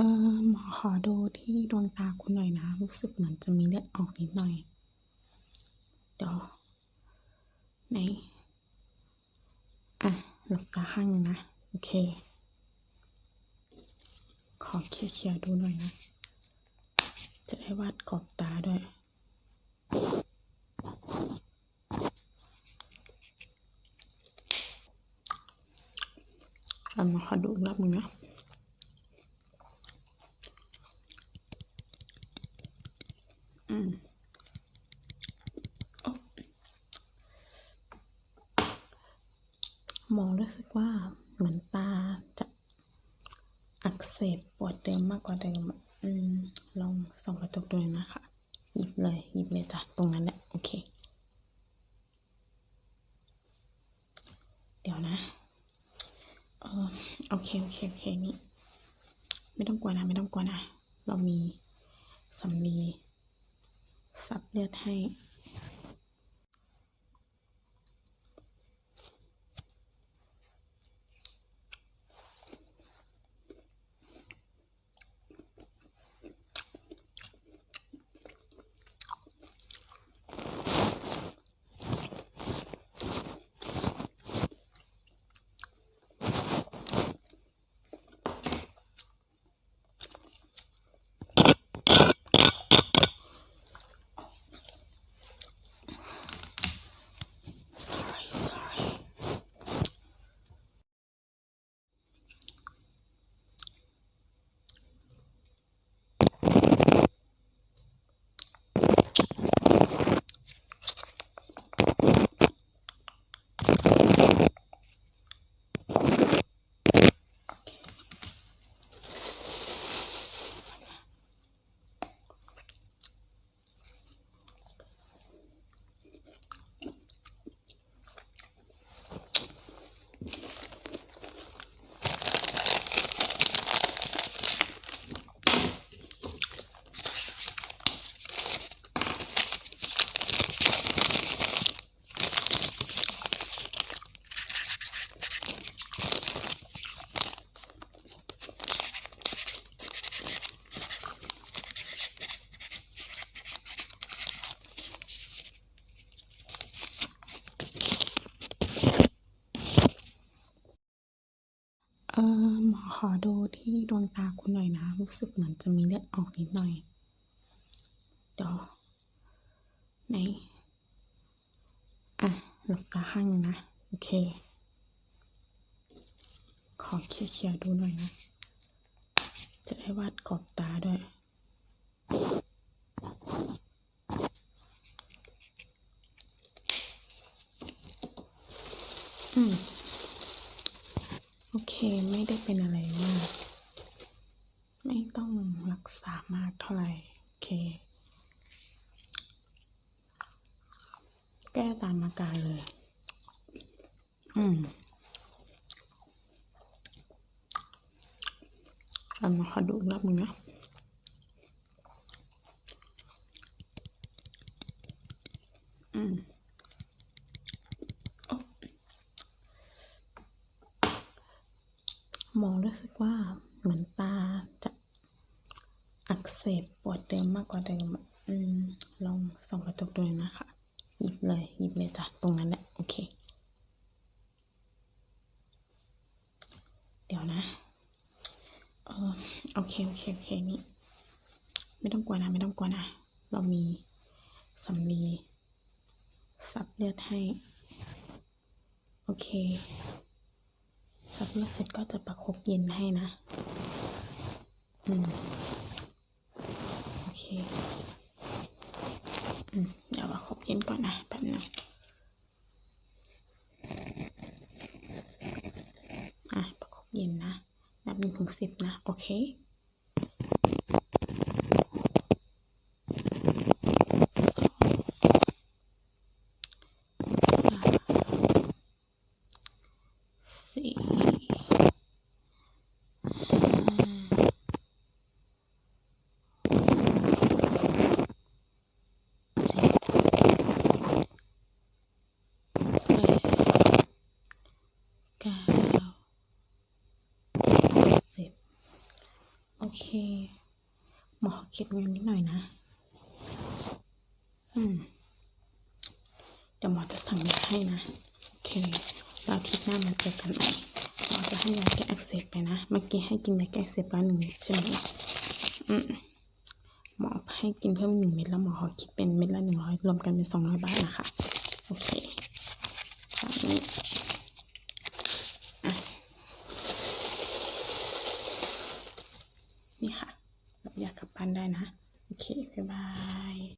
เออหมอขอดูที่ดวงตาคุณหน่อยนะ รู้สึกเหมือนจะมีเลือดออกนิดหน่อยเดี๋ยวไหน อะหลับตาข้างนึงนะ โอเค ขอเคลียร์ดูหน่อยนะ จะได้วาดกรอบตาด้วยเอามาขอดูรอบหนึงนะ อืมโอ๊ะ หมอรู้สึกว่าเหมือนตาจะอักเสบปวดเดิมมากกว่าเดิมอืมลองส่องกระจกดูนะคะหยิบเลยหยิบเลยจ้ะตรงนั้นแหละโอเค เดี๋ยวนะเออโอเคโอเคโอเคนี่ไม่ต้องกลัวนะไม่ต้องกลัวนะ เรามีสำลี เลือดให้ sorry sorry โอเค เออหมอขอดูที่ดวงตาคุณหน่อยนะ รู้สึกเหมือนจะมีเลือดออกนิดหน่อยเดี๋ยวไหนอะหลับตาข้างหนึงนะ โอเค ขอเคลียร์ดูหน่อยนะ จะได้วาดกรอบตาด้วย อืม เคไม่ได้เป็นอะไรมาก ไม่ต้องรักษามากเท่าไหร่ โอเค แก้ตามอาการเลย อืมเอามาขอดูรอบนึงนะอืมโอ๊ะห มองรู้สึกว่าเหมือนตาจะอักเสบปวดเดิมมากกว่าเดิมอืมลองส่องกระจกดูหน่อยนะคะ หยิบเลย หยิบเลยจ้ะ ตรงนั้นแหละ โอเค เดี๋ยวนะเออโอเค โอเค โอเคนี่ ไม่ต้องกลัวนะ ไม่ต้องกลัวนะ เรามีสำลีซับเลือดให้ โอเค ซับเลือดเสร็จก็จะประคบเย็นให้นะ อืม โอเค อืม เดี๋ยวประคบเย็นก่อนนะแป๊บนึงอะประคบเย็นนะ นับหนึ่งถึงสิบนะ โอเค สองสามสี่ห้าเจ็ดแปด เก้าสิบเค หมอเก็บเงินนิดหน่อยนะ อืม เดี๋ยวหมอจะสั่งยาให้นะ โอเคแล้วอาทิตหน้ามาเจอกันใหม่หมอจะให้ยาแก้อักเสบไปนะ เมื่อกี้ให้กินยาแก้อักเสบแล้วหนึ่งเม็ดใช่ไหมอืมหมอให้กินเพิ่มหนึ่งเม็ดแล้วหมอขอคิดเป็นเม็ดละหนึ่งร้อยรวมกันเป็นสองร้อยบาทนะคะ โอเค Okay, bye-bye.